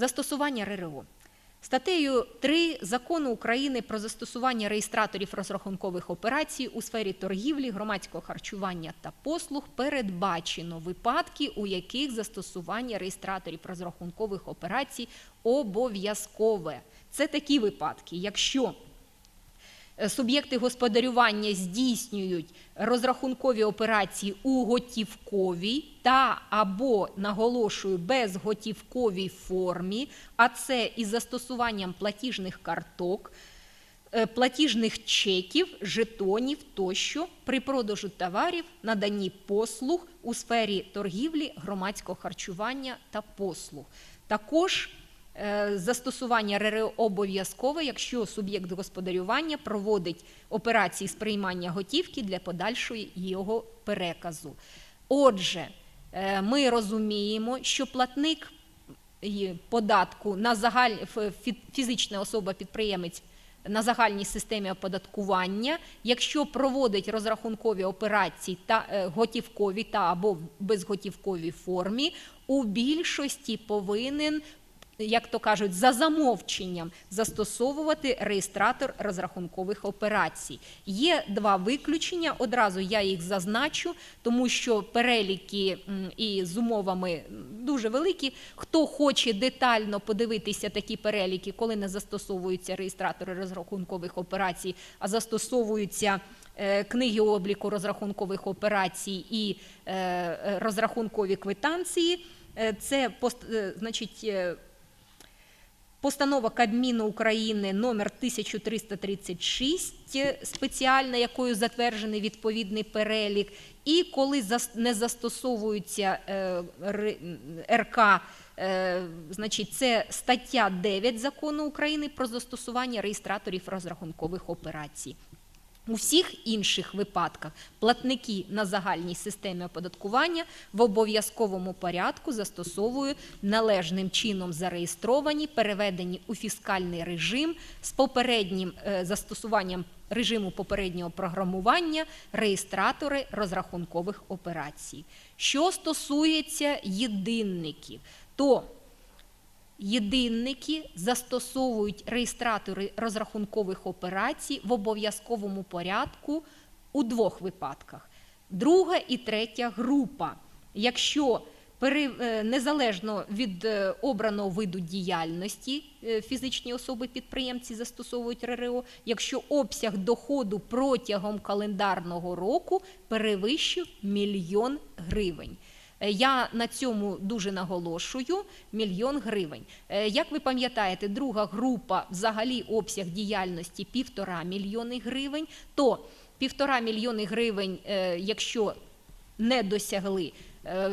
Застосування РРО. Статтею 3 Закону України про застосування реєстраторів розрахункових операцій у сфері торгівлі, громадського харчування та послуг передбачено випадки, у яких застосування реєстраторів розрахункових операцій обов'язкове. Це такі випадки, якщо суб'єкти господарювання здійснюють розрахункові операції у готівковій та або наголошую безготівковій формі, а це із застосуванням платіжних карток, е, платіжних чеків, жетонів тощо при продажу товарів, наданні послуг у сфері торгівлі, громадського харчування та послуг. Також Е, Застосування РРО обов'язкове, якщо суб'єкт господарювання проводить операції з приймання готівки для подальшої його переказу. Отже, е, ми розуміємо, що платник податку на загаль... фізична особа-підприємець на загальній системі оподаткування, якщо проводить розрахункові операції та е, готівкові та або безготівковій формі, у більшості повинен як то кажуть, за замовченням застосовувати реєстратор розрахункових операцій. Є два виключення. Одразу я їх зазначу, тому що переліки і з умовами дуже великі. Хто хоче детально подивитися такі переліки, коли не застосовуються реєстратори розрахункових операцій, а застосовуються е, книги обліку розрахункових операцій і е, розрахункові квитанції. Е, Це значить. Е, Постанова Кабміну України номер 1336, спеціальна, якою затверджений відповідний перелік, і коли не застосовується е, РК, е, значить, це стаття 9 закону України про застосування реєстраторів розрахункових операцій. У всіх інших випадках платники на загальній системі оподаткування в обов'язковому порядку застосовують належним чином зареєстровані, переведені у фіскальний режим з попереднім е, застосуванням режиму попереднього програмування реєстратори розрахункових операцій. Що стосується єдинників, то Єдинники застосовують реєстратори розрахункових операцій в обов'язковому порядку у двох випадках. Друга і третя група. Якщо е, незалежно від е, обраного виду діяльності е, фізичні особи-підприємці застосовують РРО, якщо обсяг доходу протягом календарного року перевищив мільйон гривень. Е, Я на цьому дуже наголошую мільйон гривень. Е, Як ви пам'ятаєте, друга група взагалі обсяг діяльності півтора мільйони гривень, то півтора мільйони гривень, е, якщо не досягли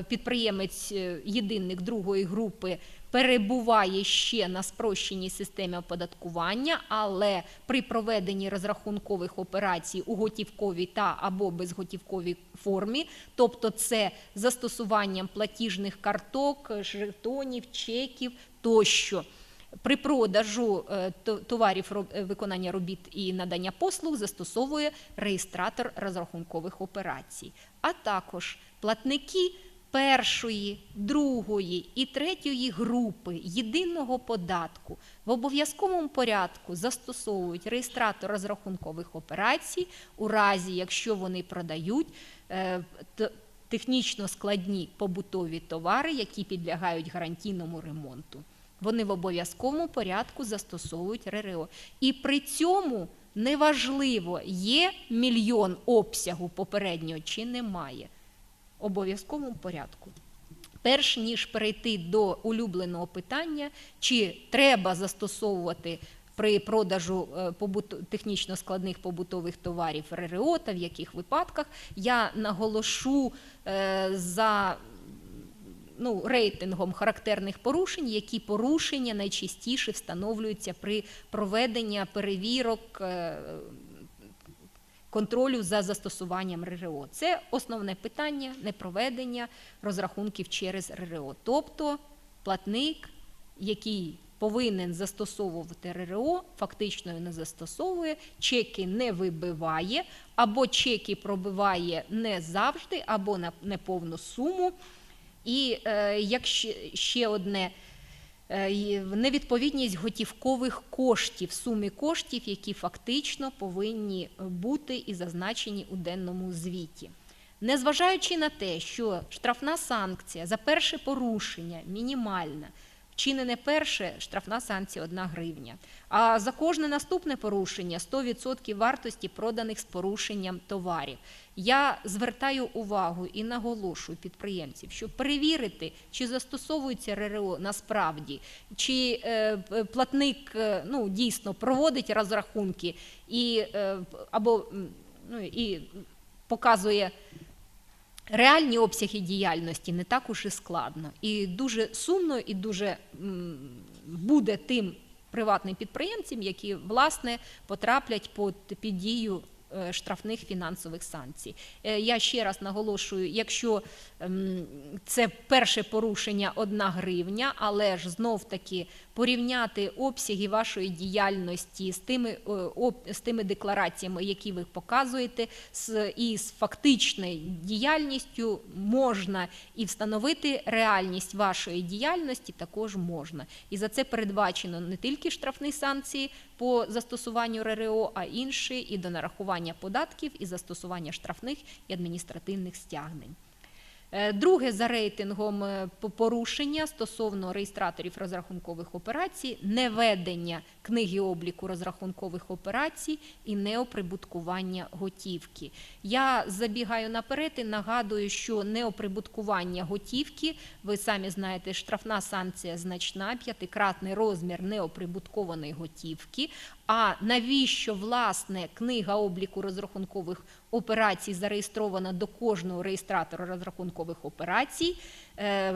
підприємець єдинник другої групи перебуває ще на спрощеній системі оподаткування, але при проведенні розрахункових операцій у готівковій та або безготівковій формі, тобто це застосуванням платіжних карток, жетонів, чеків тощо. При продажу е, товарів е, виконання робіт і надання послуг застосовує реєстратор розрахункових операцій, а також платники першої, другої і третьої групи єдиного податку в обов'язковому порядку застосовують реєстратор розрахункових операцій у разі, якщо вони продають е, технічно складні побутові товари, які підлягають гарантійному ремонту. Вони в обов'язковому порядку застосовують РРО. І при цьому неважливо, є мільйон обсягу попереднього чи немає. Обов'язковому порядку. Перш ніж перейти до улюбленого питання, чи треба застосовувати при продажу е, технічно складних побутових товарів РРО та в яких випадках, я наголошу е, за ну, рейтингом характерних порушень, які порушення найчастіше встановлюються при проведенні перевірок е, контролю за застосуванням РРО. Це основне питання непроведення розрахунків через РРО. Тобто платник, який повинен застосовувати РРО, фактично не застосовує, чеки не вибиває, або чеки пробиває не завжди, або на неповну суму. І е, якщо ще одне Е, і в Невідповідність готівкових коштів, суми коштів, які фактично повинні бути і зазначені у денному звіті. Незважаючи на те, що штрафна санкція за перше порушення мінімальна, вчинене перше штрафна санкція 1 гривня, а за кожне наступне порушення 100% вартості проданих з порушенням товарів. Я звертаю увагу і наголошую підприємців, що перевірити, чи застосовується РРО насправді, чи е, платник е, ну, дійсно проводить розрахунки і, е, або ну, і показує реальні обсяги діяльності не так уж і складно. І дуже сумно, і дуже буде тим приватним підприємцям, які власне потраплять під, дію е, штрафних фінансових санкцій. Е, Я ще раз наголошую, якщо ем, це перше порушення 1 гривня, але ж знов таки порівняти обсяги вашої діяльності з тими, е, з тими деклараціями, які ви показуєте, і з фактичною діяльністю можна і встановити реальність вашої діяльності також можна. І за це передбачено не тільки штрафні санкції по застосуванню РРО, а інші і до нарахування податків, і застосування штрафних і адміністративних стягнень. Е, Друге за рейтингом е, порушення стосовно реєстраторів розрахункових операцій, неведення книги обліку розрахункових операцій і неоприбуткування готівки. Я забігаю наперед і нагадую, що неоприбуткування готівки, ви самі знаєте, штрафна санкція значна, п'ятикратний розмір неоприбуткованої готівки. А навіщо власне книга обліку розрахункових операцій зареєстрована до кожного реєстратора розрахункових операцій? Е,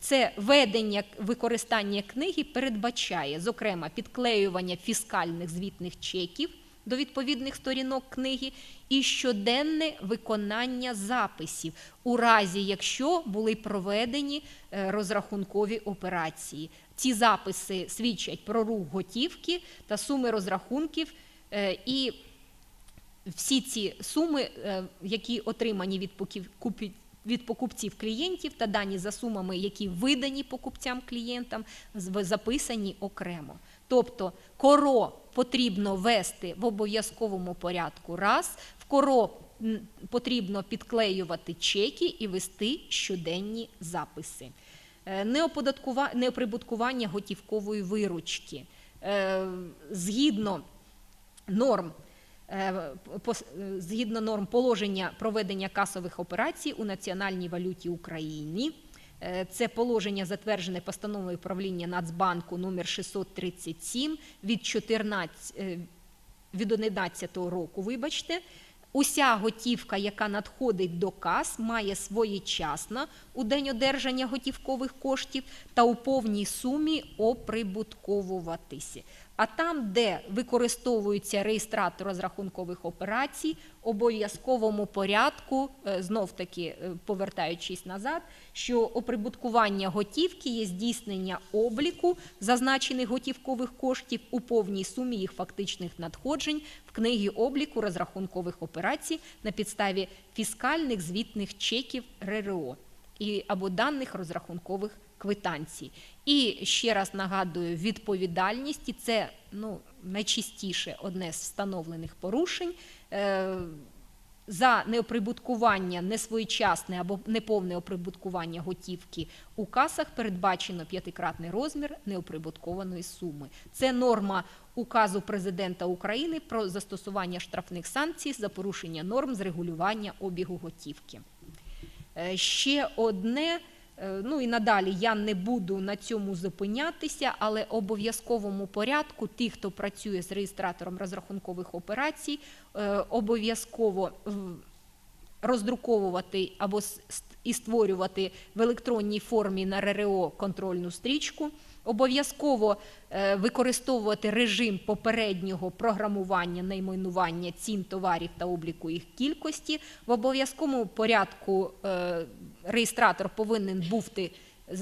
Це ведення використання книги передбачає, зокрема, підклеювання фіскальних звітних чеків до відповідних сторінок книги і щоденне виконання записів у разі, якщо були проведені е, розрахункові операції. Ці записи свідчать про рух готівки та суми розрахунків е, і всі ці суми, е, які отримані від купі- від покупців клієнтів та дані за сумами, які видані покупцям клієнтам, записані окремо. Тобто коро потрібно вести в обов'язковому порядку раз, в коро потрібно підклеювати чеки і вести щоденні записи. Е, Неоприбуткування готівкової виручки. Е, Згідно норм згідно норм положення проведення касових операцій у національній валюті України. Е, Це положення затверджене постановою правління Нацбанку номер 637 від 14, е, від 11 року, вибачте. Уся готівка, яка надходить до кас, має своєчасно у день одержання готівкових коштів та у повній сумі оприбутковуватися. А там, де використовується реєстратор розрахункових операцій, обов'язковому порядку, е, знов таки е, повертаючись назад, що оприбуткування готівки є здійснення обліку зазначених готівкових коштів у повній сумі їх фактичних надходжень в книгі обліку розрахункових операцій на підставі фіскальних звітних чеків РРО і або даних розрахункових квитанцій. І ще раз нагадую, відповідальність і це ну, найчастіше одне з встановлених порушень. Е, за неоприбуткування, несвоєчасне або неповне оприбуткування готівки у касах передбачено п'ятикратний розмір неоприбуткованої суми. Це норма указу президента України про застосування штрафних санкцій за порушення норм з регулювання обігу готівки. Е, Ще одне, ну і надалі я не буду на цьому зупинятися, але обов'язковому порядку ті, хто працює з реєстратором розрахункових операцій, е, обов'язково роздруковувати або і створювати в електронній формі на РРО контрольну стрічку. Обов'язково е, використовувати режим попереднього програмування найменування цін товарів та обліку їх кількості. В обов'язковому порядку е, реєстратор повинен бути,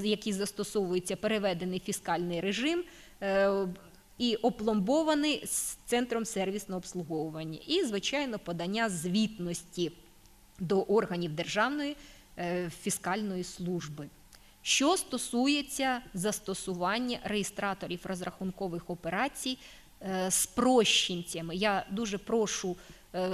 який застосовується переведений фіскальний режим. е, І опломбований з центром сервісного обслуговування, і, звичайно, подання звітності до органів Державної фіскальної служби. Що стосується застосування реєстраторів розрахункових операцій е, спрощенцями, я дуже прошу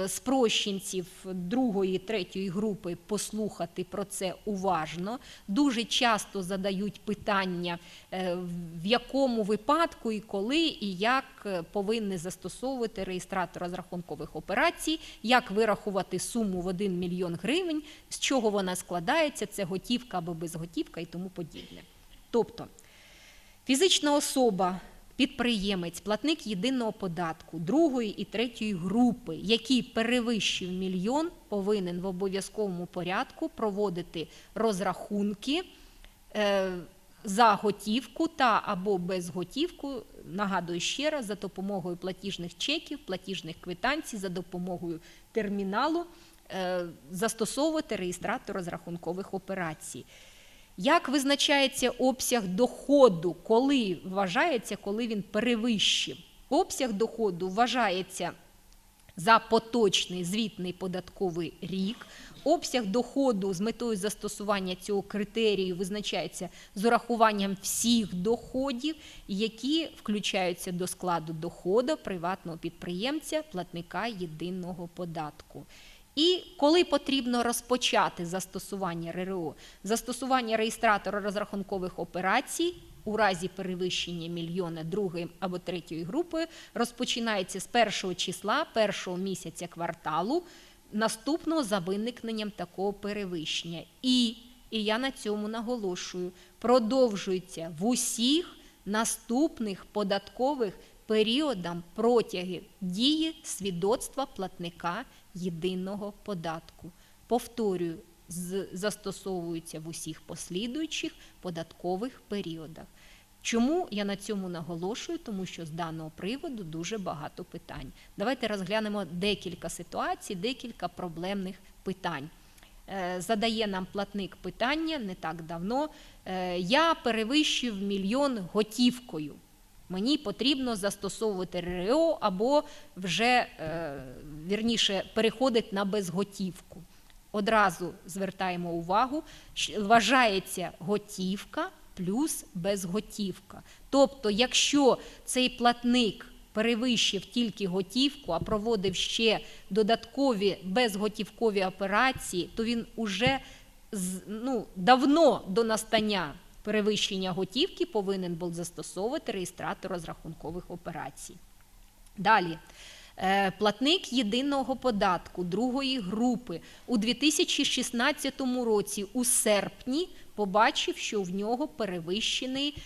спрощенців другої, третьої групи послухати про це уважно. Дуже часто задають питання, е, в якому випадку і коли, і як е, повинні застосовувати реєстратор розрахункових операцій, як вирахувати суму в 1 мільйон гривень, з чого вона складається, це готівка або безготівка і тому подібне. Тобто, фізична особа, підприємець, платник єдиного податку другої і третьої групи, який перевищив мільйон, повинен в обов'язковому порядку проводити розрахунки е, за готівку та або без готівку, нагадую ще раз, за допомогою платіжних чеків, платіжних квитанцій, за допомогою терміналу е, застосовувати реєстратор розрахункових операцій. Як визначається обсяг доходу, коли вважається, коли він перевищив? Обсяг доходу вважається за поточний звітний податковий рік. Обсяг доходу з метою застосування цього критерію визначається з урахуванням всіх доходів, які включаються до складу доходу приватного підприємця, платника єдиного податку. І коли потрібно розпочати застосування РРО, застосування реєстратора розрахункових операцій у разі перевищення мільйона другої або третьої групи розпочинається з першого числа першого місяця кварталу, наступного за виникненням такого перевищення. І, і я на цьому наголошую, продовжується в усіх наступних податкових періодам протягом дії свідоцтва платника єдиного податку. Повторюю, з- застосовуються в усіх послідуючих податкових періодах. Чому я на цьому наголошую? Тому що з даного приводу дуже багато питань. Давайте розглянемо декілька ситуацій, декілька проблемних питань. Е, Задає нам платник питання не так давно. Е, Я перевищив мільйон готівкою. Мені потрібно застосовувати РРО або вже е, вірніше переходити на безготівку. Одразу звертаємо увагу, вважається готівка плюс безготівка. Тобто, якщо цей платник перевищив тільки готівку, а проводив ще додаткові безготівкові операції, то він уже ну, давно до настання перевищення готівки повинен був застосовувати реєстратор розрахункових операцій. Далі. Е, Платник єдиного податку другої групи у 2016 році у серпні побачив, що в нього перевищений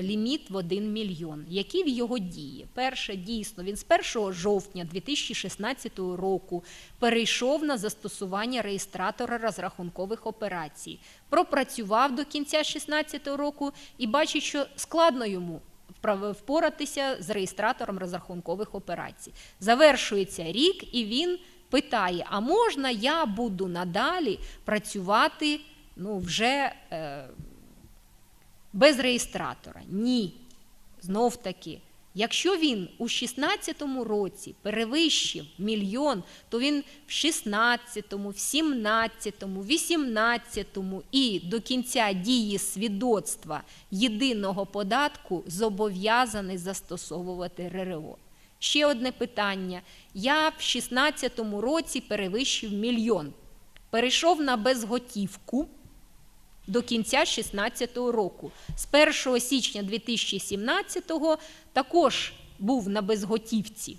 ліміт в 1 мільйон. Які в його дії? Перше, дійсно, він з 1 жовтня 2016 року перейшов на застосування реєстратора розрахункових операцій, пропрацював до кінця 2016 року і бачить, що складно йому впоратися з реєстратором розрахункових операцій. Завершується рік, і він питає: а можна я буду надалі працювати ну, вже е, без реєстратора? Ні. Знов таки. Якщо він у 2016 році перевищив мільйон, то він в 16, в 17, 18 і до кінця дії свідоцтва єдиного податку зобов'язаний застосовувати РРО. Ще одне питання. Я в 2016 році перевищив мільйон, перейшов на безготівку до кінця 2016 року. З 1 січня 2017 також був на безготівці.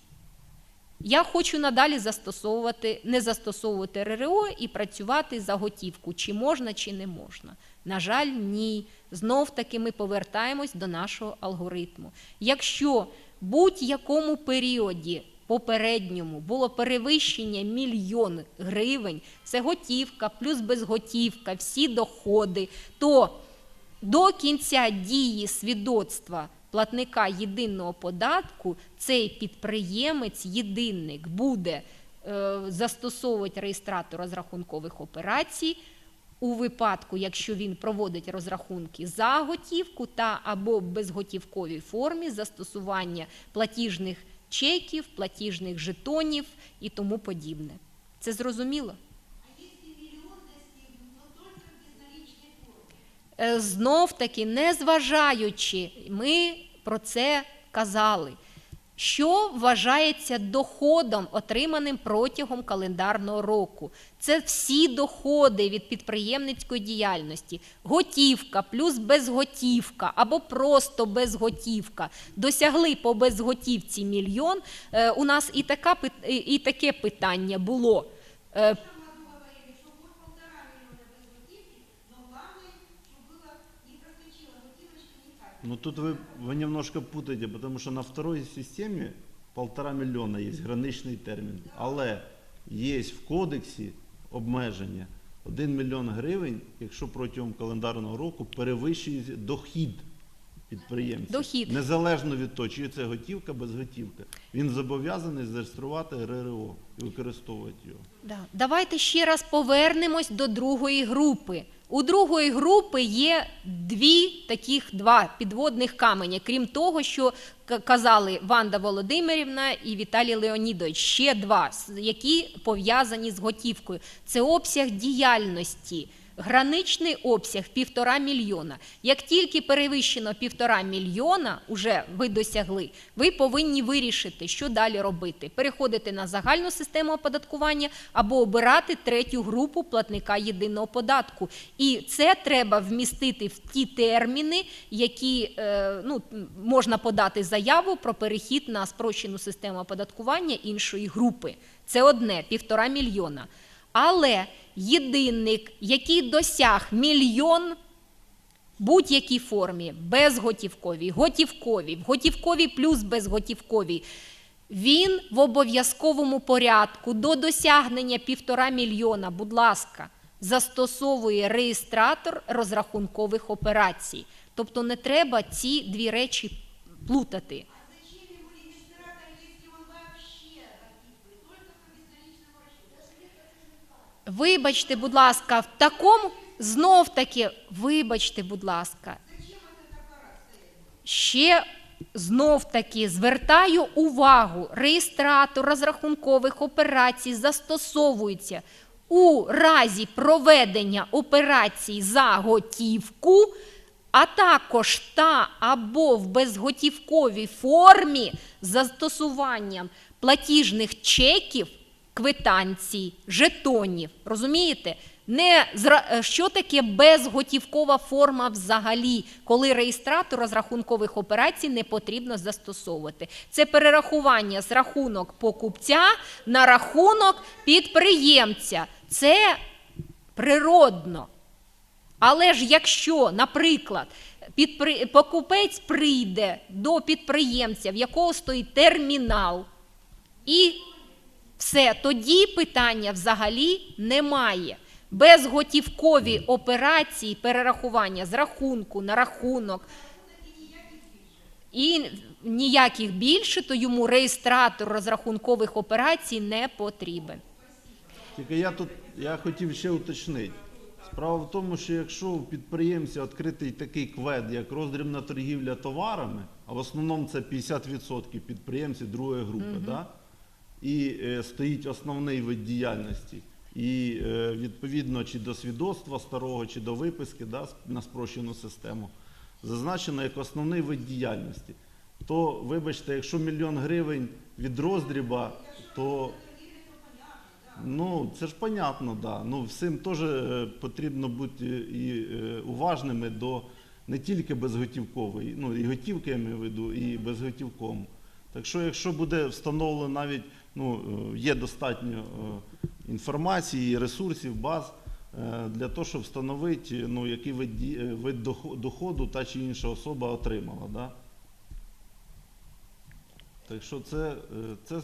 Я хочу надалі застосовувати, не застосовувати РРО і працювати за готівку, чи можна, чи не можна. На жаль, ні. Знов таки ми повертаємось до нашого алгоритму. Якщо будь-якому періоді попередньому. Було перевищення мільйон гривень, це готівка плюс безготівка, всі доходи, то до кінця дії свідоцтва платника єдиного податку цей підприємець, єдинник, буде е, застосовувати реєстратор розрахункових операцій. У випадку, якщо він проводить розрахунки за готівку та або в безготівковій формі застосування платіжних чеків, платіжних жетонів і тому подібне. Це зрозуміло? е, знов таки, незважаючи, ми про це казали. Що вважається доходом, отриманим протягом календарного року? Це всі доходи від підприємницької діяльності. Готівка плюс безготівка або просто безготівка. Досягли по безготівці мільйон. Е, у нас і, і, і таке питання було. Ну тут вы, вы немножко путаете, потому что на второй системе полтора мільйона є граничний термін. Але є в кодексі обмеження 1 мільйон гривень, якщо протягом календарного року перевищує дохід підприємця. Дохід. Незалежно від того, чи це готівка, безготівка. Він зобов'язаний зареєструвати РРО і використовувати його. Да. Давайте ще раз повернемось до другої групи. У другої групи є дві таких два підводних камені, крім того, що казали Ванда Володимирівна і Віталій Леонідович. Ще два, які пов'язані з готівкою. Це обсяг діяльності. Граничний обсяг півтора мільйона. Як тільки перевищено півтора мільйона, уже ви досягли, ви повинні вирішити, що далі робити: переходити на загальну систему оподаткування або обирати третю групу платника єдиного податку. І це треба вмістити в ті терміни, які е, ну, можна подати заяву про перехід на спрощену систему оподаткування іншої групи. Це одне півтора мільйона. Але єдинник, який досяг мільйон будь-якій формі, безготівковій, готівковій, готівковій плюс безготівковій, він в обов'язковому порядку до досягнення півтора мільйона, будь ласка, застосовує реєстратор розрахункових операцій. Тобто не треба ці дві речі плутати. Вибачте, будь ласка, в такому знов таки, вибачте, будь ласка. Ще знов таки звертаю увагу, реєстратор розрахункових операцій застосовується у разі проведення операцій за готівку, а також та або в безготівковій формі застосуванням платіжних чеків, квитанцій, жетонів. Розумієте? Не е, що таке безготівкова форма взагалі, коли реєстратор розрахункових операцій не потрібно застосовувати. Це перерахування з рахунок покупця на рахунок підприємця. Це природно. Але ж якщо, наприклад, підпри... покупець прийде до підприємця, в якого стоїть термінал, і все, тоді питання взагалі немає. Безготівкові операції перерахування з рахунку на рахунок і ніяких більше, то йому реєстратор розрахункових операцій не потрібен. Тільки я тут я хотів ще уточнити. Справа в тому, що якщо у підприємця відкритий такий квед, як роздрібна торгівля товарами, а в основному це 50% підприємців другої групи, да? І е, стоїть основний вид діяльності, і е, відповідно чи до свідоцтва старого, чи до виписки на спрощену систему, зазначено як основний вид діяльності, то вибачте, якщо мільйон гривень від роздріба, то Ну, це ж понятно, да. Ну, всім теж е, потрібно бути і уважними до не тільки безготівкової, ну і готівки я маю в виду, і безготівком. Так що, якщо буде встановлено навіть, ну, е, є достатньо е, інформації, ресурсів, баз е, для того, щоб встановити, ну, який вид, доходу та чи інша особа отримала. Да? Так що це, це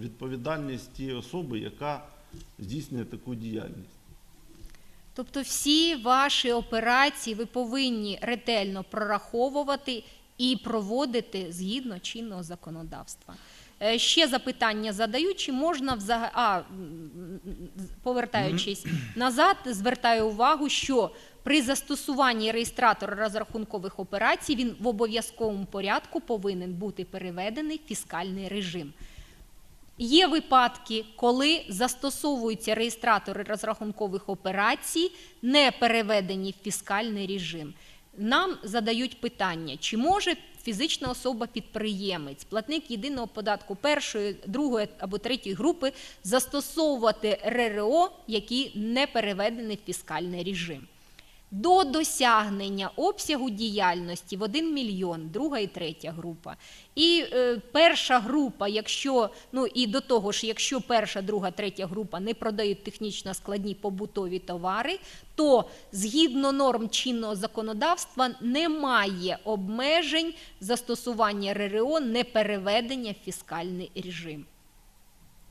відповідальність тієї особи, яка здійснює таку діяльність. Тобто всі ваші операції ви повинні ретельно прораховувати і проводити згідно чинного законодавства. Е, Ще запитання задаю, чи можна взагалі, а, повертаючись назад, звертаю увагу, що при застосуванні реєстратора розрахункових операцій він в обов'язковому порядку повинен бути переведений в фіскальний режим. Є випадки, коли застосовуються реєстратори розрахункових операцій, не переведені в фіскальний режим. Нам задають питання, чи може фізична особа-підприємець, платник єдиного податку першої, другої або третьої групи застосовувати РРО, які не переведені в фіскальний режим. До досягнення обсягу діяльності в 1 мільйон, друга і третя група. І е, перша група, якщо ну і до того ж, якщо перша, друга, третя група не продають технічно складні побутові товари, то згідно норм чинного законодавства немає обмежень застосування РРО не переведення в фіскальний режим.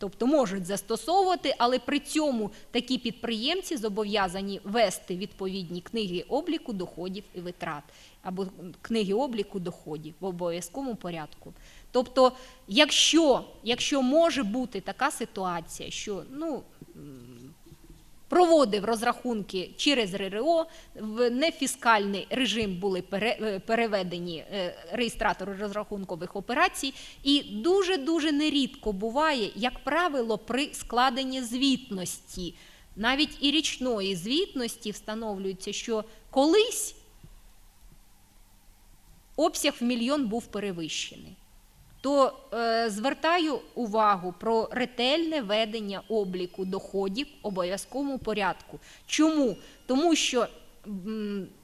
Тобто можуть застосовувати, але при цьому такі підприємці зобов'язані вести відповідні книги обліку доходів і витрат або книги обліку доходів в обов'язковому порядку. Тобто, якщо, якщо може бути така ситуація, що ну, проводив розрахунки через РРО, в нефіскальний режим були е, переведені е, реєстратори розрахункових операцій, і дуже-дуже нерідко буває, як правило, при складенні звітності, навіть і річної звітності встановлюється, що колись обсяг в мільйон був перевищений то е, звертаю увагу про ретельне ведення обліку доходів в обов'язковому порядку. Чому? Тому що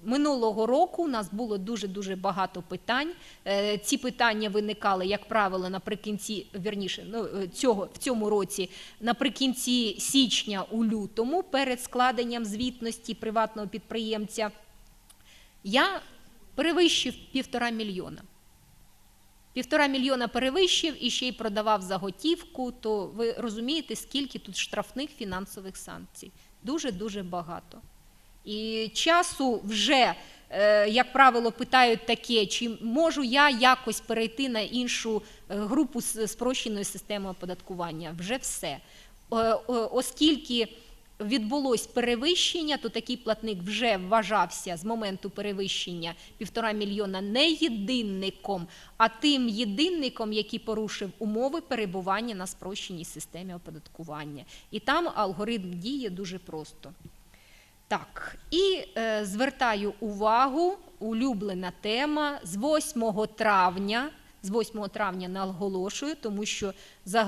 минулого року у нас було дуже дуже багато питань. Е, ці питання виникали, як правило, наприкінці вірніше, ну, е, цього в цьому році, наприкінці січня у лютому, перед складенням звітності приватного підприємця. Я перевищив півтора мільйона. Півтора мільйона перевищив і ще й продавав за готівку, то ви розумієте, скільки тут штрафних фінансових санкцій. Дуже-дуже багато. І часу вже, е, як правило, питають таке, чи можу я якось перейти на іншу е, групу спрощеної системи оподаткування. Вже все. Е, Оскільки відбулось перевищення, то такий платник вже вважався з моменту перевищення півтора мільйона не єдинником, а тим єдинником, який порушив умови перебування на спрощеній системі оподаткування. І там алгоритм діє дуже просто. Так, і е, звертаю увагу, улюблена тема з 8 травня. З 8 травня наголошую, тому що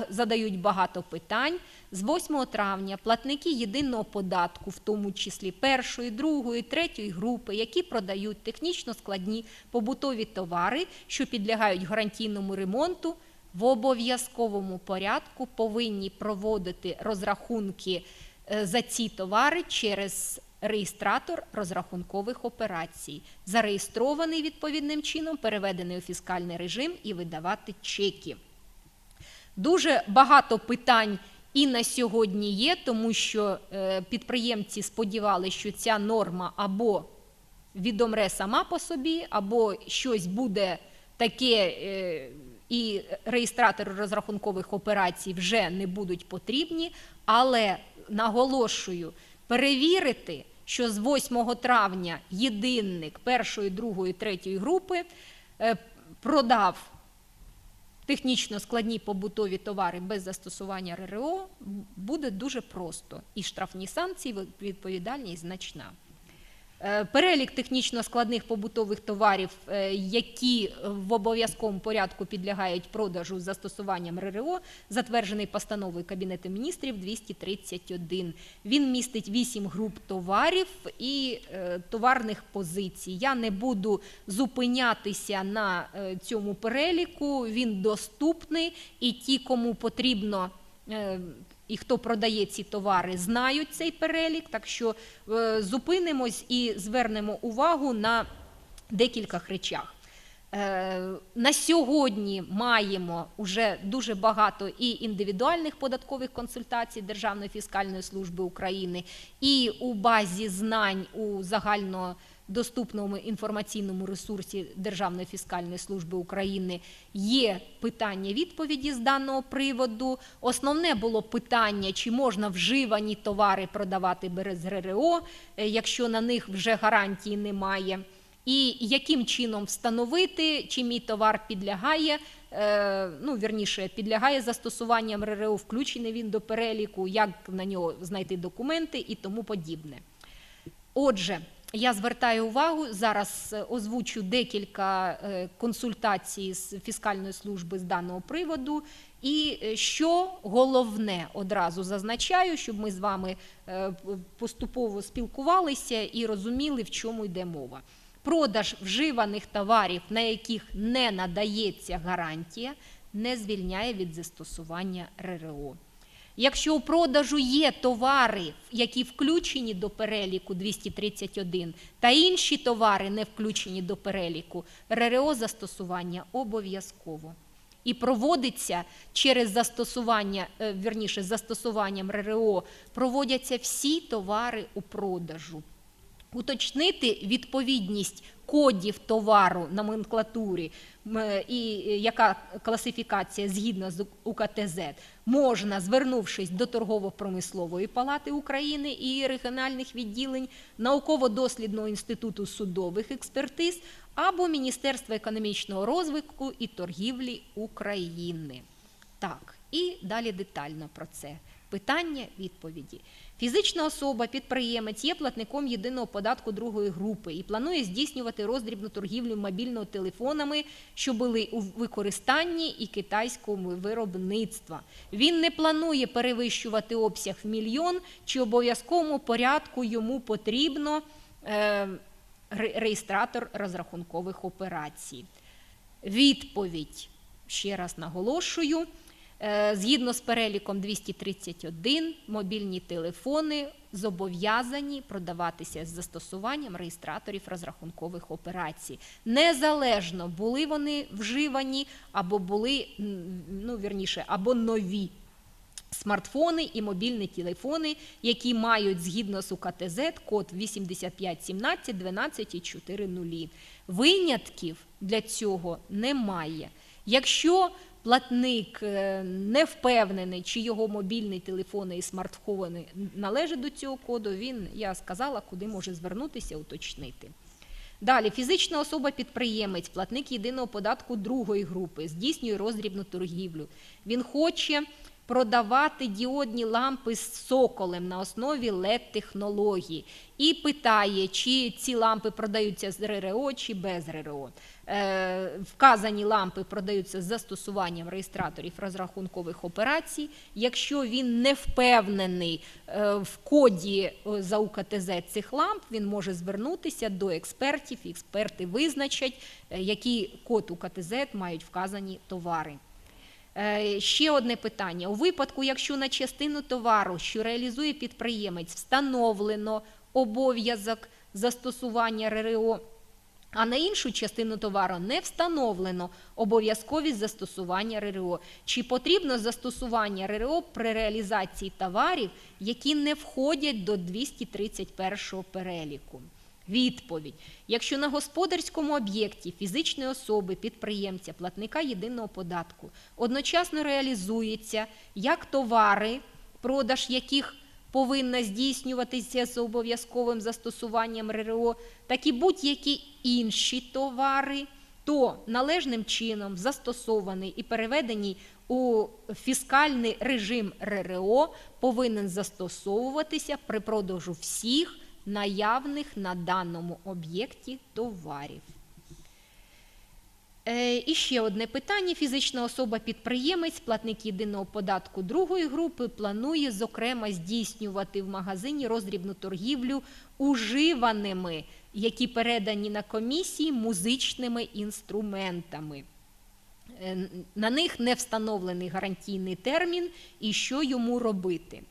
задають багато питань. З 8 травня платники єдиного податку, в тому числі першої, другої, третьої групи, які продають технічно складні побутові товари, що підлягають гарантійному ремонту, в обов'язковому порядку повинні проводити розрахунки е, за ці товари через реєстратор розрахункових операцій, зареєстрований відповідним чином, переведений у фіскальний режим і видавати чеки. Дуже багато питань і на сьогодні є, тому що е, підприємці сподівалися, що ця норма або відомре сама по собі, або щось буде таке, е, і реєстратори розрахункових операцій вже не будуть потрібні. Але наголошую, перевірити, що з 8 травня єдинник першої, другої, третьої групи е, продав технічно складні побутові товари без застосування РРО буде дуже просто. І штрафні санкції, відповідальність значна. Е, Перелік технічно складних побутових товарів, е, які в обов'язковому порядку підлягають продажу з застосуванням РРО, затверджений постановою Кабінету міністрів 231. Він містить 8 груп товарів і е, товарних позицій. Я не буду зупинятися на цьому переліку. Він доступний, і ті, кому потрібно. І хто продає ці товари, знають цей перелік. Так що е, зупинимось і звернемо увагу на декількох речах. Е, на сьогодні маємо вже дуже багато і індивідуальних податкових консультацій Державної фіскальної служби України, і у базі знань у загальнодоступному інформаційному ресурсі Державної фіскальної служби України є питання відповіді з даного приводу. Основне було питання, чи можна вживані товари продавати без РРО, е, якщо на них вже гарантії немає. І яким чином встановити, чи мій товар підлягає, е, ну вірніше, підлягає застосуванням РРО, включений він до переліку, як на нього знайти документи і тому подібне. Отже, я звертаю увагу, зараз е, озвучу декілька е, консультацій з фіскальної служби з даного приводу. І е, що головне одразу зазначаю, щоб ми з вами поступово спілкувалися і розуміли, в чому йде мова. Продаж вживаних товарів, на яких не надається гарантія, не звільняє від застосування РРО. Якщо у продажу є товари, які включені до переліку 231, та інші товари не включені до переліку, РРО застосування обов'язково. І проводиться через застосування, е, вірніше, застосуванням РРО, проводяться всі товари у продажу уточнити відповідність кодів товару номенклатурі е, і е, яка класифікація згідно з УКТЗ, можна, звернувшись до торгово-промислової палати України і регіональних відділень, науково-дослідного інституту судових експертиз або Міністерства економічного розвитку і торгівлі України. Так, і далі детально про це. Питання, відповіді. Фізична особа, підприємець є платником єдиного податку другої групи і планує здійснювати роздрібну торгівлю мобільного телефонами, що були у використанні і китайського виробництва. Він не планує перевищувати обсяг в мільйон, чи обов'язковому порядку йому потрібно е, реєстратор розрахункових операцій. Відповідь ще раз наголошую. Е, Згідно з переліком 231, мобільні телефони зобов'язані продаватися з застосуванням реєстраторів розрахункових операцій. Незалежно були вони вживані або були, ну вірніше, або нові смартфони і мобільні телефони, які мають згідно з УКТЗ код 8517 12 і 4.0. Винятків для цього немає. Якщо платник е, не впевнений, чи його мобільні телефони і смартфони належать до цього коду, він, я сказала, куди може звернутися, уточнити. Далі, фізична особа-підприємець, платник єдиного податку другої групи, здійснює роздрібну торгівлю. Він хоче продавати діодні лампи з соколем на основі LED-технології і питає, чи ці лампи продаються з РРО чи без РРО. Е, вказані лампи продаються з застосуванням реєстраторів розрахункових операцій. Якщо він не впевнений е, в коді е, за УКТЗ цих ламп, він може звернутися до експертів. Експерти визначать, який код УКТЗ мають вказані товари. Е, Ще одне питання. У випадку, якщо на частину товару, що реалізує підприємець, встановлено обов'язок застосування РРО, а на іншу частину товару не встановлено обов'язковість застосування РРО. Чи потрібно застосування РРО при реалізації товарів, які не входять до 231 переліку? Відповідь: якщо на господарському об'єкті фізичної особи, підприємця, платника єдиного податку одночасно реалізується як товари, продаж яких повинна здійснюватися з обов'язковим застосуванням РРО, так і будь-які інші товари, то належним чином застосований і переведений у фіскальний режим РРО повинен застосовуватися при продажу всіх наявних на даному об'єкті товарів. Е, І ще одне питання. Фізична особа-підприємець, платник єдиного податку другої групи, планує, зокрема, здійснювати в магазині роздрібну торгівлю уживаними, які передані на комісії музичними інструментами. Е, На них не встановлений гарантійний термін і що йому робити.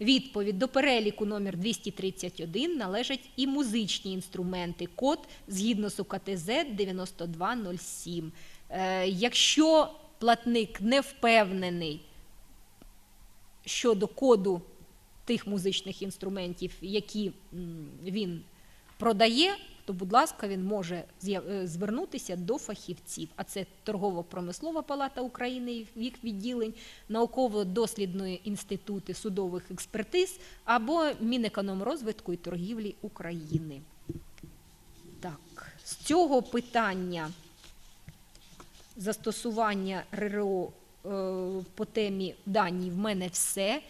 Відповідь до переліку номер 231 належать і музичні інструменти, код згідно з УКТЗ 9207. Е, Якщо платник не впевнений щодо коду тих музичних інструментів, які він продає, то, будь ласка, він може е, звернутися до фахівців. А це Торгово-промислова палата України їх відділень, науково-дослідної інститути судових експертиз або Мінекономрозвитку і торгівлі України. Так, З цього питання застосування РРО е, по темі дані в мене все.